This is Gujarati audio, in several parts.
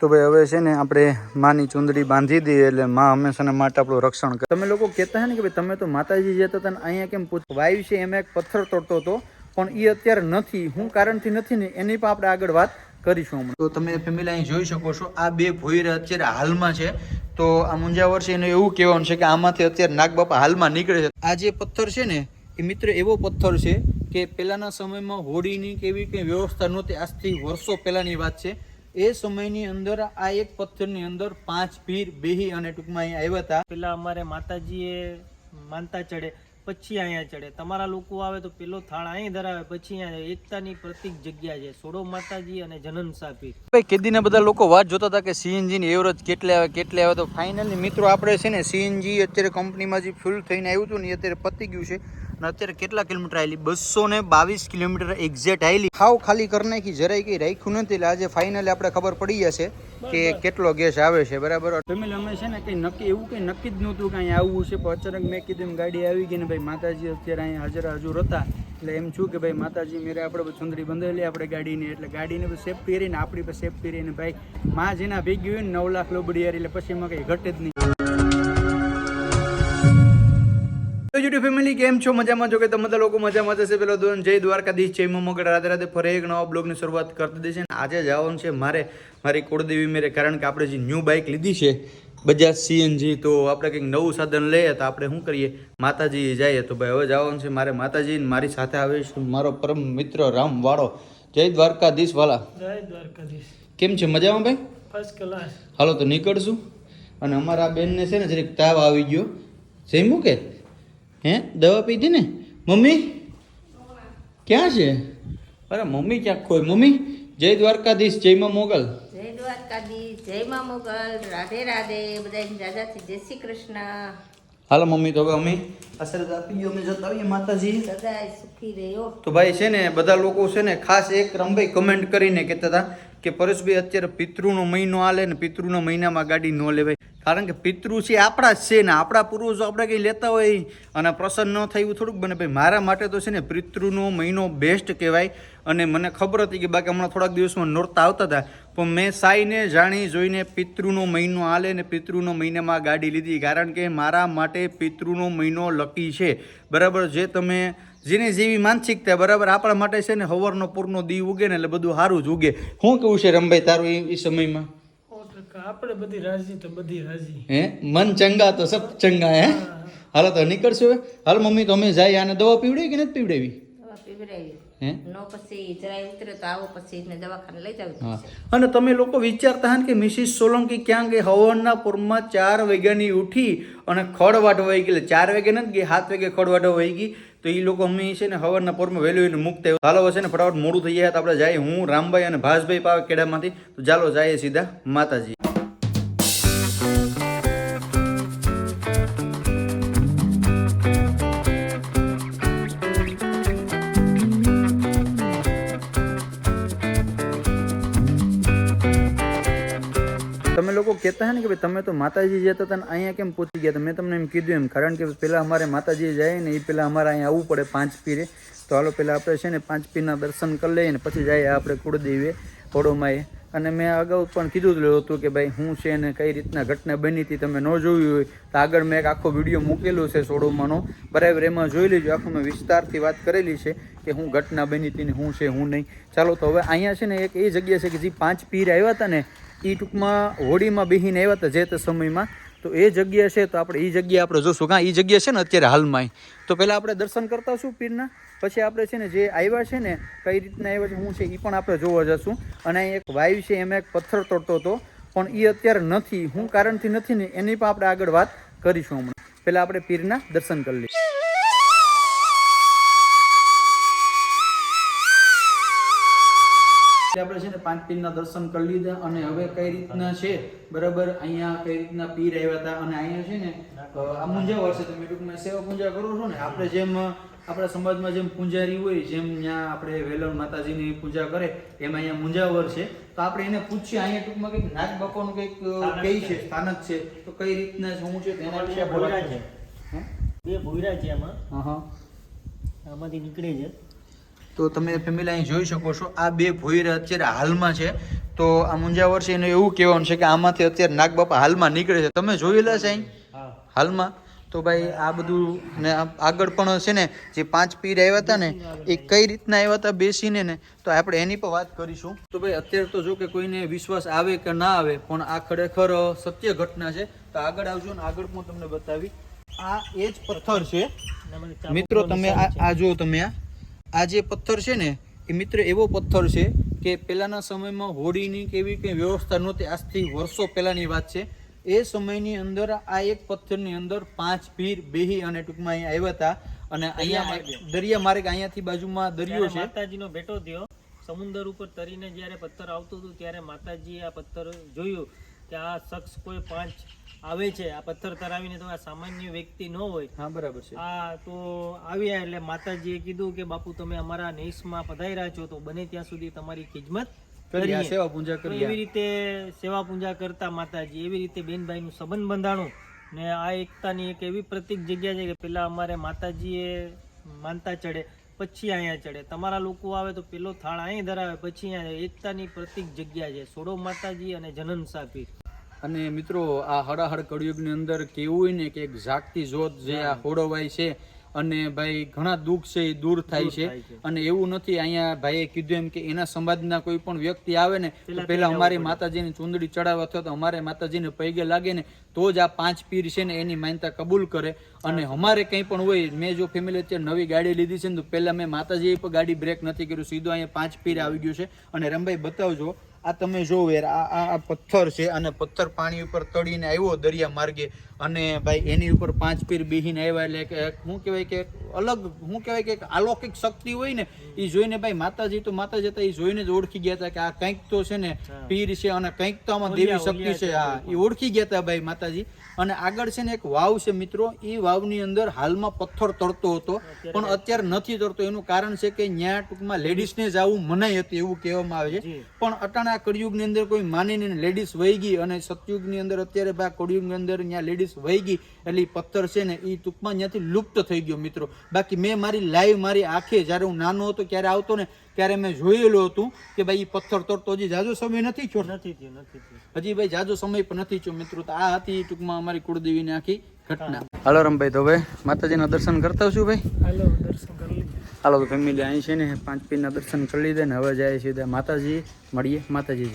તો ભાઈ હવે છે ને આપણે માની ચુંદડી બાંધી દઈએ એટલે માં હંમેશા માટે આપણું રક્ષણ કરે. તમે લોકો કહેતા હે ને કે ભાઈ તમે તો માતાજી જતા હતા ને અહીંયા કેમ પૂછ વાયુ છે એમાં એક પથ્થર તોડતો હતો પણ એ અત્યારે નથી. હું કારણથી નથી ને એની પણ આપણે આગળ વાત કરીશું હમણાં. તો તમે ફેમિલી અહીં જોઈ શકો છો આ બે ભોયરા અત્યારે હાલમાં છે. તો આ મુંજા વર્ષે એનું એવું કહેવાનું છે કે આમાંથી અત્યારે નાગબાપા હાલમાં નીકળે છે. આ જે પથ્થર છે ને એ મિત્ર એવો પથ્થર છે કે પહેલાંના સમયમાં હોડીની કે એવી કંઈ વ્યવસ્થા નહોતી આજથી વર્ષો પહેલાંની વાત છે. એ સમયની અંદર આ એક પથ્થરની અંદર પાંચ પીર બેહી અને ટૂંકમાં અહીંયા આવ્યા હતા. પેલા અમારે માતાજીએ માનતા ચડે પછી અહીંયા ચડે. તમારા લોકો આવે તો પેલો થાળ અહીં ધરાવે પછી અહીંયા એકતાની પ્રતિક જગ્યા છે. સોડો માતાજી અને જનન સાપી. ભાઈ કેદીના બધા લોકો વાત જોતા હતા કે સીએનજી ની એવરેજ કેટલે આવે કેટલે આવે. તો ફાઇનલી મિત્રો આપણે છે ને સીએનજી અત્યારે કંપનીમાં જે ફૂલ થઈને આવ્યું હતું ને અત્યારે પતી ગયું છે. અને અત્યારે કેટલા કિલોમીટર આવેલી બસો ને બાવીસ કિલોમીટર એક્ઝેક્ટ આવેલી હાવ ખાલી કરી નાખી જરાય કંઈ રાખ્યું નથી. એટલે આજે ફાઇનલી આપણે ખબર પડી જશે કે કેટલો ગેસ આવે છે બરાબર? ફેમિલી અમે છે ને કંઈ નક્કી એવું કંઈ નક્કી જ નહોતું કે અહીંયા આવવું છે. પણ અચાનક મેં કીધું એમ ગાડી આવી ગઈ ને ભાઈ માતાજી અત્યારે અહીંયા હાજર હજુર હતા એટલે એમ છું કે ભાઈ માતાજી મેરે આપણે ચુંદડી બંધાવેલી આપણે ગાડીને. એટલે ગાડીને સેફ રહીને આપણી પણ સેફ રહીને ભાઈ માં જેના ભેગી હોય ને નવ લાખ લોબડી એટલે પછી એમાં કંઈ ઘટે જ નહીં. યુટ્યુબ ફેમિલી કેમ છો? મજામાં? છો કે તમે બધા લોકો મજામાં જશે પેલો દોન જય દ્વારકાધીશ જય મમગઢ રાધે રાધે ફરી એક નવા બ્લોગની શરૂઆત કરતી દે છે. અને આજે જવાનું છે મારે મારી કુળદેવી મેરે. કારણ કે આપણે જે ન્યૂ બાઇક લીધી છે બજાજ સીએનજી તો આપણે કંઈક નવું સાધન લઈએ તો આપણે શું કરીએ? માતાજી જઈએ. તો ભાઈ હવે જવાનું છે મારે માતાજી મારી સાથે આવે છે મારો પરમ મિત્ર રામ વાળો જય દ્વારકાધીશ વાલા. જય દ્વારકાધીશ. કેમ છે? મજામાં ભાઈ? ફર્સ્ટ ક્લાસ હાલો તો નીકળશું. અને અમારા બેનને છે ને જરીક તાવ આવી ગયો. જમ્યું કે? હે? દવા પીધી ને? મમ્મી? ક્યાં છે? અરે મમ્મી ક્યાં ખોય? મમ્મી? જય દ્વારકાધીશ જયમાં મોગલ. જય દ્વારકાધીશ જય માં મોગલ રાધે રાધે બધાને દાદાથી જય શ્રી કૃષ્ણ. હાલો મમ્મી તો હવે અમે આશીર્વાદ આપી ગયો અમે જતા આવીએ માતાજી. સદાય સુખી રહ્યો. તો ભાઈ છે ને બધા લોકો છે ને ખાસ એક રમભાઈ કમેન્ટ કરીને કહેતા હતા કે પરેશભાઈ અત્યારે પિતૃનો મહિનો આલે ને પિતૃના મહિનામાં ગાડી ન લેવાય. કારણ કે પિતૃ છે આપણા જ છે ને આપણા પૂર્વજો આપણે કંઈ લેતા હોય અને પ્રસન્ન ન થાય એવું થોડુંક બને. ભાઈ મારા માટે તો છે ને પિતૃનો મહિનો બેસ્ટ કહેવાય. અને મને ખબર હતી કે બાકી હમણાં થોડાક દિવસમાં નોરતા આવતા હતા. પણ મેં સાઈને જાણી જોઈને પિતૃનો મહિનો આલે ને પિતૃનો મહિનામાં ગાડી લીધી. કારણ કે મારા માટે પિતૃનો મહિનો લકી છે. બરાબર? જે તમે જેની જેવી માનસિકતા બરાબર? આપણા માટે છે ને હવરનો પૂરનો દી ઉગે ને એટલે બધું સારું જ ઉગે. શું કેવું છે રમભાઈ તારું એ- સમયમાં? આપણે બધી રાજી તો બધી રાજી. હે? મન ચંગા તો સબ ચંગા હે? હાલો તો નીકળશું હવે. હાલ મમ્મી તો અમે જાય આને દવા પીવડાવી કે નથી પીવડાવી? દવા પીવડાવી. હે? નો પછી જરાય ઉતરે તો આવો પછી એને દવાખાને લઈ જાવ હા. અને તમે લોકો વિચારતા હન કે મિસિસ સોલંકી ક્યાં ગઈ? હવનના પૂરમાં ચાર વાગ્યાની ઉઠી અને ખડ વાટવા ગઈ. એટલે ચાર વાગે નથી ગઈ સાત વાગે ખડ વાટવા વહી ગઈ. તો એ લોકો અમે છે ને હવારના પોરમાં વહેલું એને મુક્ત થયું હાલો હશે ને ફટાફટ મોડું થઈ જાય તો આપણે જાય હું, રામભાઈ અને ભાસભાઈ પાવે કેડામાંથી તો ચાલો જાય સીધા માતાજી. તમે લોકો કહેતા હે ને કે ભાઈ તમે તો માતાજી જતા હતા ને અહીંયા કેમ પહોંચી ગયા? મેં તમને એમ કીધું એમ, કારણ કે પહેલાં અમારે માતાજી જાય ને એ પહેલાં અમારે અહીંયા આવવું પડે પાંચ પીરે. તો હાલો પહેલાં આપણે છે ને પાંચ પીરના દર્શન કરી લઈએ ને પછી જઈએ આપણે કુળદેવીએ ઓડોમાં અને મેં અગાઉ પણ કીધું જ હતું કે ભાઈ હું છે ને કઈ રીતના ઘટના બની હતી તમે ન જોયું હોય, તો આગળ મેં એક આખો વીડિયો મૂકેલો છે સોડોમાંનો. બરાબર, એમાં જોઈ લેજો આખો મેં વિસ્તારથી વાત કરેલી છે કે હું ઘટના બની હતી ને હું છે, હું નહીં. ચાલો તો હવે અહીંયા છે ને એક એ જગ્યા છે કે જે પાંચ પીર આવ્યા હતા ને એ ટૂંકમાં હોડીમાં બેહીને આવ્યા હતા જે તે સમયમાં. તો એ જગ્યા છે, તો આપણે એ જગ્યા આપણે જોશું. કાં એ જગ્યા છે ને અત્યારે હાલમાં તો પહેલાં આપણે દર્શન કરતા શું પીરના? પછી આપણે છે ને જે આવ્યા છે ને, કઈ રીતના આવ્યા છે, હું છે એ પણ આપણે જોવા જશું. અને એક વાયુ છે, એમાં એક પથ્થર તોડતો હતો. પણ એ અત્યારે નથી. હું કારણથી નથી ને, એની પણ આપણે આગળ વાત કરીશું હમણાં. પહેલાં આપણે પીરના દર્શન કરી લઈએ. આપણે છે ને પાંચ પીરના દર્શન કરી લીધા અને હવે કઈ રીતના છે? બરાબર અહીંયા કઈ રીતના પીર આવ્યા હતા અને અહીંયા છે ને આ મુંજાવર છે તમે ટૂંકમાં સેવા પૂજા કરો છો ને આપણે જેમ આપણા સમાજમાં જેમ પૂંજારી હોય જેમ ત્યાં આપણે વેલણ માતાજીની પૂજા કરે એમાં અહીંયા મુંજાવર છે. તો આપણે એને પૂછીએ અહીંયા ટૂંકમાં કંઈક નાગ બાપાનું કંઈક કઈ છે. સ્થાનક છે. તો કઈ રીતના શું છે તેના વિશે આપણે છે? બે ભોયરા છે એમાં હા હા. આમાંથી નીકળે છે. તો તમે ફેમિલી અહીં જોઈ શકો છો. આ બે ભોયરા અત્યારે હાલમાં છે. તો આ મુંજા વર્ષે એનું એવું કહેવાનું છે કે આમાંથી અત્યારે નાગબાપા હાલમાં નીકળે છે. તમે જોયેલા છે અહીં? હાલમાં? તો ભાઈ આ બધું ને આગળ પણ છે ને જે પાંચ પીર આવ્યા હતા ને એ કઈ રીતના આવ્યા હતા બેસીને ને તો આપણે એની પર વાત કરીશું. તો ભાઈ અત્યારે તો જો કે કોઈને વિશ્વાસ આવે કે ના આવે પણ આ ખરેખર સત્ય ઘટના છે. તો આગળ આવજો ને આગળ પણ તમને બતાવી. આ એ જ પથ્થર છે. મિત્રો તમે આ જો તમે આ. આ જે પથ્થર છે ને એ મિત્ર એવો પથ્થર છે કે પહેલાંના સમયમાં હોડીની કે એવી કંઈ વ્યવસ્થા નહોતી. આજથી વર્ષો પહેલાંની વાત છે. એ સમયની અંદર આ એક પથ્થરની અંદર પાંચ પીર બેહી અને ટૂંકમાં અહીંયા આવ્યા હતા. અને અહીંયા દરિયા માર્ગ અહીંયાથી બાજુમાં દરિયો છે. માતાજીનો ભેટો થયો. સમુદ્ર ઉપર તરીને જ્યારે પથ્થર આવતું હતું ત્યારે માતાજીએ આ પથ્થર જોયું કે આ શખ્સ કોઈ પાંચ આવે છે. આ પથ્થર તરાવીને તો આ સામાન્ય વ્યક્તિ ન હોય. હા બરાબર છે. આ તો આવ્યા એટલે માતાજીએ કીધું કે બાપુ તમે અમારા નેસમાં પધાર્યા છો તો બને ત્યાં સુધી તમારી કરીએ. સેવા પૂજા કરી એવી રીતે સેવા પૂજા કરતા માતાજી એવી રીતે બેનભાઈનું સંબંધ બંધાણું. ને આ એકતાની એક એવી પ્રતિક જગ્યા છે કે પેલા અમારે માતાજીએ માનતા ચડે પછી અહીંયા ચડે. તમારા લોકો આવે તો પેલો થાળ અહીં ધરાવે પછી અહીંયા એકતાની પ્રતિક જગ્યા છે. સોડો માતાજી અને જનન સાપી અને મિત્રો આ હળાહળ કળિયુગની અંદર કેવું હોય ને કે એક ઝાકતી જોત જે આ હોડોવાય છે અને ભાઈ ઘણા દુઃખ છે એ દૂર થાય છે. અને એવું નથી અહીંયા ભાઈએ કીધું એમ કે એના સમાજના કોઈ પણ વ્યક્તિ આવે ને પેલા અમારી માતાજીની ચુંદડી ચડાવવા અથવા તો અમારે માતાજીને પૈગે લાગે ને તો જ આ પાંચ પીર છે ને એની માન્યતા કબૂલ કરે. અને અમારે કંઈ પણ હોય મેં જો ફેમિલી અત્યારે નવી ગાડી લીધી છે ને તો પહેલાં મેં માતાજીએ પણ ગાડી બ્રેક નથી કર્યું સીધો અહીંયા પાંચ પીર આવી ગયું છે. અને રમભાઈ બતાવજો આ તમે જોવો યાર, આ આ પથ્થર છે અને પથ્થર પાણી ઉપર તળીને આવ્યો દરિયા માર્ગે. અને ભાઈ એની ઉપર પાંચ પીર બિહીન આવ્યા એટલે કે શું કહેવાય કે અલગ શું કહેવાય કે એક અલૌકિક શક્તિ હોય ને એ જોઈને ભાઈ માતાજી તો માતાજી હતા એ જોઈને જ ઓળખી ગયા હતા કે આ કંઈક તો છે ને પીર છે અને કંઈક તો આમાં દેવી શક્તિ છે. હા એ ઓળખી ગયા હતા ભાઈ માતાજી. અને આગળ છે ને એક વાવ છે મિત્રો એ વાવની અંદર હાલમાં પથ્થર તરતો હતો પણ અત્યારે નથી તરતો. એનું કારણ છે કે ત્યાં ટૂંકમાં લેડીઝને જ આવું મનાઈ હતી એવું કહેવામાં આવે છે. પણ અટાણા કળિયુગની અંદર કોઈ માનીને લેડીઝ વહી ગઈ અને સતયુગની અંદર અત્યારે ભાઈ કળિયુગની અંદર ત્યાં લેડીઝ વહી ગઈ એટલે એ પથ્થર છે ને એ ટૂંકમાં ત્યાંથી લુપ્ત થઈ ગયો મિત્રો. બાકી મેં મારી લાઈવ મારી આંખે જ્યારે હું નાનો હતો ક્યારે આવતો ને ત્યારે મેં જોયેલું હતું કે ભાઈ એ પથ્થર તોડતો હજી જાજો સમય નથી થયો. નથી થયો નથી થયો. હજી ભાઈ જાજો સમય પણ નથી થયો મિત્રો. તો આ હતી ટૂંકમાં અમારી કુળદેવીની આખી ઘટના. હાલો રમભાઈ તો ભાઈ માતાજીના દર્શન કરતા છું ભાઈ? હાલો દર્શન કરી હાલો તો ફેમિલી અહીં છે ને પાંચ પીના દર્શન કરી લીધા ને હવે જાય સીધા માતાજી મળીએ માતાજી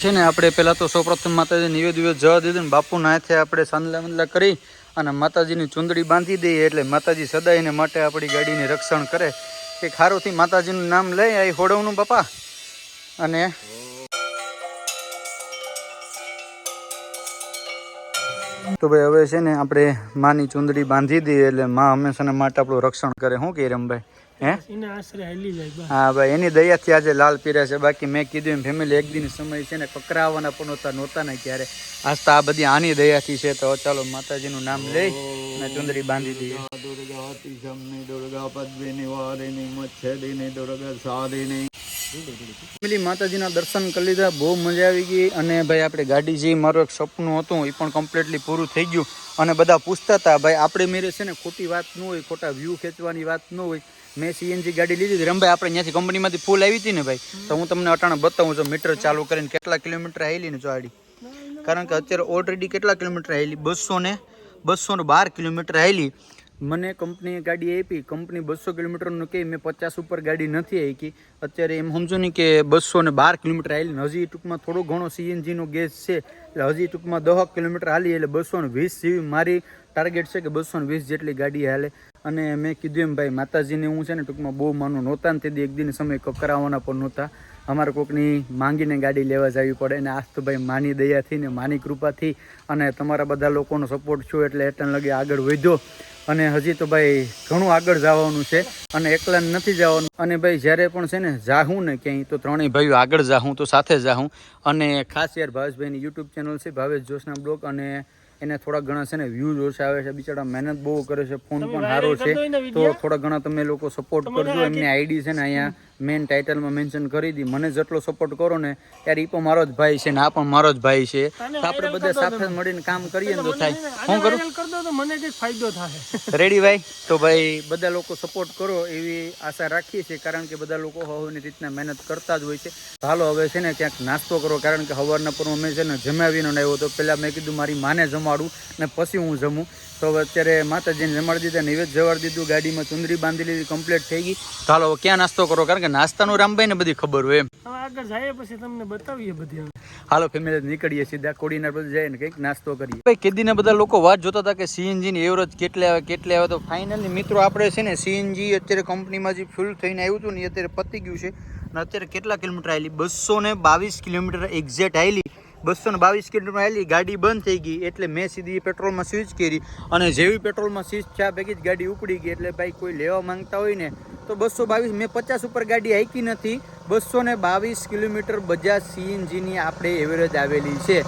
છે ને, આપણે પહેલા તો સૌપ્રથમ માતાજી નિવેદ વિવેદ જવા દીધું ને બાપુ નાથે આપણે સાંદલા મંદલા કરી અને માતાજીની ચુંદડી બાંધી દઈએ એટલે માતાજી સદાયને માટે આપણી ગાડીને રક્ષણ કરે. કે ખારોથી માતાજીનું નામ લઈ આ હોડવનું બાપા. અને તો ભાઈ હવે છે ને, આપણે માની ચુંદડી બાંધી દઈએ એટલે માં હંમેશા માટે આપણું રક્ષણ કરે. શું કહે રમભાઈ? હે? હા ભાઈ એની દયાથી આજે લાલ પીરે છે. બાકી મેં કીધું એમ ફેમિલી એક દિન સમય છે ને કકરાવાના પણ નહોતા નહોતા ને ક્યારે. આજ તો આ બધી આની દયાથી છે. તો ચાલો માતાજીનું નામ લઈ અને ચુંદરી બાંધી દઈએ દુર્ગા તિશમની દુર્ગા પદ્મી નિવારિણી મચ્છરિણી દુર્ગા સારિણી ફેમિલી માતાજીના દર્શન કરી લીધા. બહુ મજા આવી ગઈ અને ભાઈ આપણે ગાડી જે મારું એક સપનું હતું એ પણ કમ્પ્લીટલી પૂરું થઈ ગયું. અને બધા પૂછતા હતા ભાઈ આપણે મેરે છે ને? ખોટી વાત ન હોય ખોટા વ્યૂ ખેંચવાની વાત ન હોય. મેં સીએનજી ગાડી લીધી હતી. રમભાઈ, આપણે ત્યાંથી કંપનીમાંથી ફૂલ આવી હતી ને ભાઈ? તો હું તમને અટાણે બતાવું છું મીટર ચાલુ કરીને કેટલા કિલોમીટર આવેલી ને ગાડી કારણ કે અત્યારે ઓલરેડી કેટલા કિલોમીટર આવેલી બસો ને બસો ને બાર કિલોમીટર આવેલી મને કંપનીએ ગાડી આપી. કંપની બસો કિલોમીટરનું કહે મેં પચાસ ઉપર ગાડી નથી આપી અત્યારે એમ સમજો ને કે બસો ને બાર કિલોમીટર ને હજી ટૂંકમાં થોડો ઘણો સીએનજીનો ગેસ છે. એટલે હજી ટૂંકમાં દહક કિલોમીટર હાલી, એટલે બસો ને વીસ જેવી મારી ટાર્ગેટ છે કે બસો ને વીસ જેટલી ગાડી હાલે. અને મેં કીધું એમ, ભાઈ, માતાજીને હું છે ને ટૂંકમાં બહુ માનું. નહોતા ને તેથી એક દિન સમય કકરાવાના પણ નહોતા. અમારે કોકની માંગીને ગાડી લેવા જવી પડે અને આજ તો ભાઈ માની દયાથી ને માની કૃપાથી અને તમારા બધા લોકોનો સપોર્ટ છો એટલે એટલા લગે આગળ વધ્યો અને હજી તો ભાઈ ઘણું આગળ જવાનું છે અને એકલા નથી જવાનું. અને ભાઈ જ્યારે પણ છે ને જાહું ને ક્યાંય, તો ત્રણેય ભાઈઓ આગળ જાહું, તો સાથે જાહું. અને ખાસ યાર ભાવેશભાઈની યુટ્યુબ ચેનલ છે, ભાવેશ જોશના બ્લોગ અને એને થોડા ઘણા છે ને વ્યૂઝ ઓછા આવે છે. બિચારા મહેનત બહુ કરે છે ફોન પણ સારો છે. તો થોડા ઘણા તમે લોકો સપોર્ટ કરજો. એમની આઈડી છે ને અહીંયા મેન ટાઇટલમાં મેન્શન કરી દી. મને જેટલો સપોર્ટ કરો ને ત્યારે એ પણ મારો જ ભાઈ છે ને આ પણ મારો જ ભાઈ છે. તો આપણે બધા સાથે મળીને કામ કરીએ ને તો થાય. હું કરું? તો મને કંઈક ફાયદો થાય. રેડી ભાઈ? તો ભાઈ બધા લોકો સપોર્ટ કરો એવી આશા રાખીએ છીએ કારણ કે બધા લોકો હવાની રીતના મહેનત કરતા જ હોય છે. હાલો હવે છે ને ક્યાંક નાસ્તો કરો કારણ કે સવારના પર મેં છે ને જમાવીને આવ્યો તો પહેલાં મેં કીધું મારી માને જમાડું ને પછી હું જમું. તો અત્યારે માતાજીને જમાડી દીધા નૈવેદ્ય જવાડી દીધું ગાડીમાં ચુંદરી બાંધી લીધી કમ્પ્લીટ થઈ ગઈ. તો હાલો ક્યાં નાસ્તો કરો? કારણ કે નાસ્તાનું રામભાઈને બધી ખબર હોય એમ. આગળ જઈએ પછી તમને બતાવીએ બધી હાલો ફેમિલી નીકળીએ સીધા કોડીનાર બધું જઈને કંઈક નાસ્તો કરીએ. ભાઈ કેદીને બધા લોકો વાત જોતા હતા કે સીએનજી ની એવરેજ કેટલે આવે કેટલે આવે. તો ફાઇનલી મિત્રો આપણે છે ને સીએનજી અત્યારે કંપનીમાં જે ફ્યુલ થઈને આવ્યું હતું ને એ અત્યારે પતી ગયું છે. અને અત્યારે કેટલા કિલોમીટર આવેલી બસો ને બાવીસ કિલોમીટર એક્ઝેક્ટ આવેલી બસો ને બાવીસ કિલોમીટર આવેલી ગાડી બંધ થઈ ગઈ એટલે મેં સીધી પેટ્રોલમાં સ્વિચ કરી. અને જેવી પેટ્રોલમાં સ્વિચ થયા ભેગી જ ગાડી ઉપડી ગઈ એટલે ભાઈ કોઈ લેવા માંગતા હોય ને તો બસો બાવીસ મેં પચાસ ઉપર ગાડી હાંકી નથી. બસો ને બાવીસ કિલોમીટર બજાજ સીએનજીની આપણે એવરેજ આવેલી છે.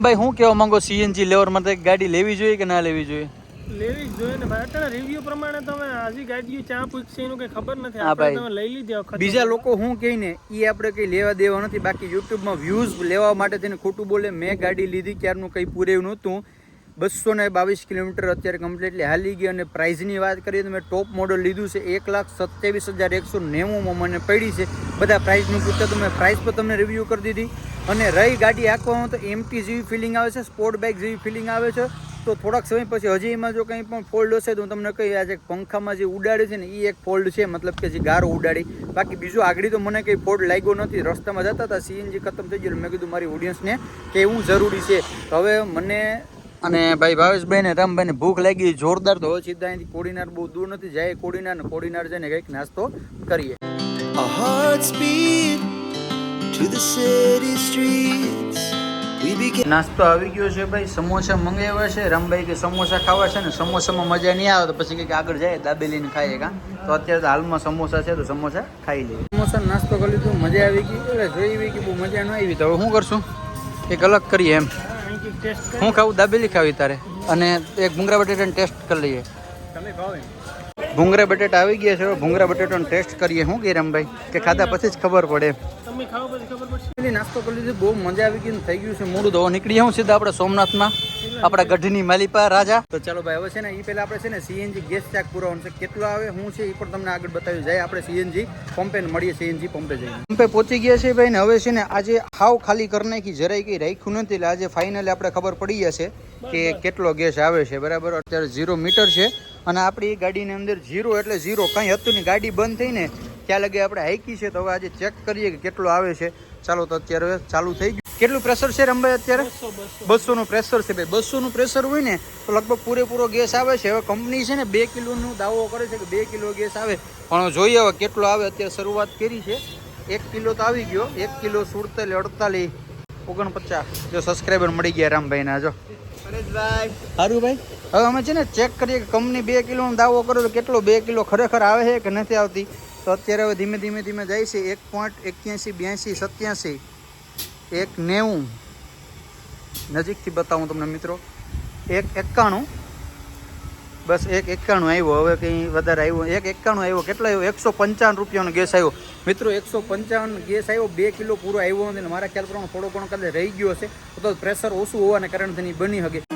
ભાઈ હું કહેવા માંગો સીએનજી લેવર માટે ગાડી લેવી જોઈએ કે ના લેવી જોઈએ? લેવી જ જોઈએ ને ભાઈ. અત્યારે રિવ્યુ પ્રમાણે તમે હાજી ગાડીઓ ચા પૂછશે એનું કઈ ખબર નથી. હા, આપણે ભાઈ. તમે લઈ લીધી વખત. બીજા લોકો શું કહે ને એ આપણે કંઈ લેવા દેવા નથી. બાકી યુટ્યુબમાં વ્યૂઝ લેવા માટે તેને ખોટું બોલે મેં ગાડી લીધી ક્યારનું કંઈ પૂરેવું નહોતું. બસો ને બાવીસ કિલોમીટર અત્યારે કમ્પ્લીટલી હાલી ગઈ અને પ્રાઇઝની વાત કરીએ તો મેં ટોપ મોડલ લીધું છે એક લાખ સત્યાવીસ હજાર એકસો નેવુંમાં મને પડી છે. બધા પ્રાઇઝનું પૂછતા તો મેં પ્રાઇઝ પર તમને રિવ્યૂ કરી દીધી. અને રહી ગાડી આંકવામાં તો એમટી જેવી ફિલિંગ આવે છે સ્પોર્ટ બાઇક જેવી ફિલિંગ આવે છે. તો થોડાક સમય પછી હજી એમાં જો કંઈ પણ ફોલ્ડ હશે તો હું તમને કહી આજે પંખામાં જે ઉડાડે છે ને એ એક ફોલ્ડ છે, મતલબ કે જે ગારો ઉડાડી. બાકી બીજું આગળ તો મને કંઈ ફોલ્ડ લાગ્યો નથી. રસ્તામાં જતા હતા સીએનજી ખતમ થઈ ગયું મેં કીધું મારી ઓડિયન્સને કહેવું જરૂરી છે. હવે મને અને ભાઈ ભાવેશભાઈ ને રામભાઈ ભૂખ લાગી, જોરદાર તો હવે સીધા અહીંથી કોડીનાર બહુ દૂર નથી. જાય કોડીનાર કોડીનાર જઈને કંઈક નાસ્તો કરીએ. નાસ્તો આવી ગયો છે ભાઈ સમોસા મંગાવ્યા છે. રામભાઈ કે સમોસા ખાવા છે ને સમોસામાં મજા નહીં આવે તો પછી કંઈક આગળ જાય દાબેલીને ખાઈએ કાં? તો અત્યારે તો હાલમાં સમોસા છે તો સમોસા ખાઈ લઈએ. સમોસા નાસ્તો કરી લીધું મજા આવી ગઈ. એટલે જોઈ કે બહુ મજા ન આવી. તો હવે શું કરશું? એક અલગ કરીએ એમ. હું ખાવું? દાબેલી ખાવી તારે. અને એક ભૂંગરા બટેટાને ટેસ્ટ કરી લઈએ. તમે ખાઓ ભૂંગરા બટેટા આવી ગયા છે ભૂંગરા બટેટાનો ટેસ્ટ કરીએ. શું કે રામભાઈ? કે ખાધા પછી જ ખબર પડે તમે ખાવ પછી ખબર પડશે. નાસ્તો કરી લીધો બહુ મજા આવી ગઈ થઈ ગયું છે. મોડું ધોવા નીકળી હું સીધા આપણે સોમનાથમાં આપણા ગઢની માલિપા રાજા. તો ચાલો ભાઈ હવે છે ને એ પહેલા આપણે છે ને સીએનજી ગેસ ચાક પુરાવાનું છે. કેટલો આવે શું છે એ પણ તમને આગળ બતાવી. જાય આપણે સીએનજી પંપે મળીએ સીએનજી પંપે જઈએ પંપે પહોંચી ગયા છે ભાઈ ને હવે છે ને આજે હાવ ખાલી કરી નાખી જરાય કંઈ રાખ્યું નથી. એટલે આજે ફાઇનલી આપણે ખબર પડી જશે કે કેટલો ગેસ આવે છે. બરાબર? અત્યારે ઝીરો મીટર છે અને આપણી ગાડીની અંદર ઝીરો એટલે ઝીરો કંઈ હતું નહીં. ગાડી બંધ થઈને ત્યાં લગે આપણે હાઈકી છે તો હવે આજે ચેક કરીએ કે કેટલો આવે છે. ચાલો તો અત્યારે ચાલુ થઈ ગયું. કેટલું પ્રેશર છે રમભાઈ અત્યારે? બસો નું પ્રેશર છે ભાઈ. બસો નું પ્રેશર હોય ને તો લગભગ પૂરેપૂરો ગેસ આવે છે. હવે કંપની છે ને બે કિલોનું દાવો કરે છે કે બે કિલો ગેસ આવે. પણ જોઈએ હવે કેટલો આવે અત્યારે શરૂઆત કરી છે. એક કિલો તો આવી ગયો. એક કિલો સુડતાલીસ અડતાલીસ ઓગણપચાસ. જો સબસ્ક્રાઈબર મળી ગયા રામભાઈના જો. સારું ભાઈ. હવે અમે છે ને ચેક કરીએ કે કંપની બે કિલોનો દાવો કરો તો કેટલો બે કિલો ખરેખર આવે છે કે નથી આવતી? તો અત્યારે હવે ધીમે ધીમે ધીમે જાય છે એક પોઈન્ટ એક્યાસી, બ્યાસી, સત્યાસી, એક નેવું. નજીકથી બતાવું તમને મિત્રો. એક એકાણું. બસ એક એકાણું આવ્યો. હવે કંઈ વધારે આવ્યો. એક એકાણું આવ્યો. કેટલો આવ્યો? એકસો પંચાવન રૂપિયાનો ગેસ આવ્યો. મિત્રો, એકસો પંચાવન ગેસ આવ્યો. બે કિલો પૂરો આવ્યો નથી મારા ખ્યાલ પ્રમાણે થોડો ઘણો કદાચ રહી ગયો હશે. તો પ્રેશર ઓછું હોવાને કારણે તેની બની શકે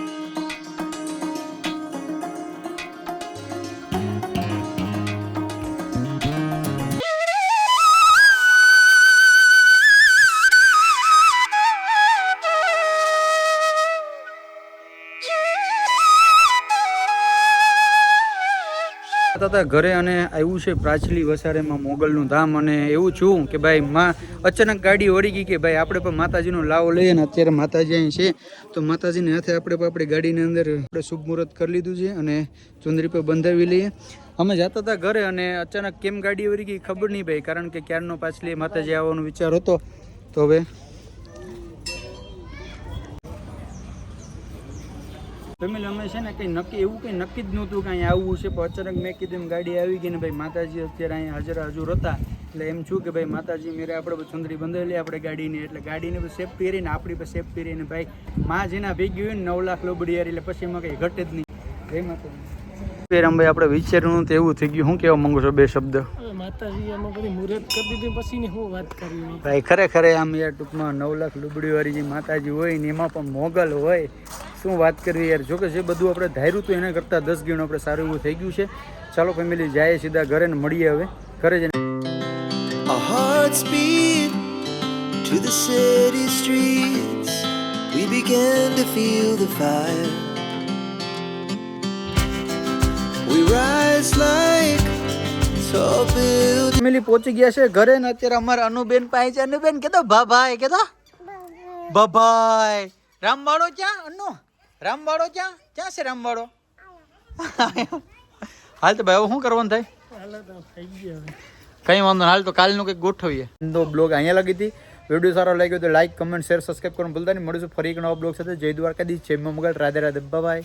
હતા ઘરે અને આવ્યું છે પ્રાચલી વસારેમાં મોગલનું ધામ અને એવું છું કે ભાઈ માં અચાનક ગાડી વળી ગઈ કે ભાઈ આપણે પણ માતાજીનો લાવો લઈએ ને અત્યારે માતાજી અહીં છે. તો માતાજીને હાથે આપણે પણ આપણી ગાડીની અંદર આપણે શુભ મુહૂર્ત કરી લીધું છે અને ચુંદરી પર બંધાવી લઈએ. અમે જતા હતા ઘરે અને અચાનક કેમ ગાડી વળી ગઈ ખબર નહીં ભાઈ, કારણ કે ક્યારનો પાછલી માતાજી આવવાનો વિચાર હતો. તો હવે ફેમિલી અમે છે ને કંઈ નક્કી, એવું કંઈ નક્કી જ નહોતું કે આવવું છે. પણ અચાનક મેં કીધું એમ ગાડી આવી ગઈ ને ભાઈ માતાજી અત્યારે અહીંયા હાજર હજુર હતા એટલે એમ છું કે ભાઈ માતાજી મેરે આપણે બધું સુંદરી બંધાવેલી આપણે ગાડીને. એટલે ગાડીને પણ સેફ પહેરીને આપણી પણ સેફ પહેરીને ભાઈ માં જેના ભેગી હોય ને નવ લાખ લોબડી એટલે પછી એમાં કંઈ ઘટે જ નહીં. જય માતાજી. રમભાઈ આપણે વિચાર્યું તો એવું થઈ ગયું. શું કહેવા માંગુ છો બે શબ્દ? માતાજી આમાં બધી મુહૂર્ત કરી દીધી પછી ની હું વાત કરવી ભાઈ ખરેખર આમ યાર ટૂંકમાં નવ લાખ લુબડીવાળી જે માતાજી હોય ને એમાં પણ મોગલ હોય. શું વાત કરવી યાર? જોકે જે બધું આપણે ધાર્યું હતું એના કરતાં દસ ગણું આપણે સારું એવું થઈ ગયું છે. ચાલો ફેમિલી જાય સીધા ઘરે ને મળીએ હવે. ઘરે જઈને. To the city streets. We began to feel the fire. Family પહોંચી ગયા છે ઘરે ને અત્યારે અમારા અનુબેન પાસે છે. અનુબેન, કેતો? ભાભાઈ કેતો? ભાભાઈ રામવાડો ક્યાં? અનુ? રામવાડો ક્યાં? ક્યાં છે રામવાડો હાલ તો ભાઈ શું કરવાનું થાય? કઈ વાંધો હાલ તો કાલનું કંઈક ગોઠવીએ. તો બ્લોગ અહીંયા લગી હતી. વીડિયો સારો લાગ્યો તો લાઈક કમેન્ટ શેર સબસ્ક્રાઈબ કરવાનું ભૂલતા નહીં. મળીશું ફરી એક નવા બ્લોગ સાથે. જય દ્વારકાધીશ. જય મંગળ રાધે રાધે. બાય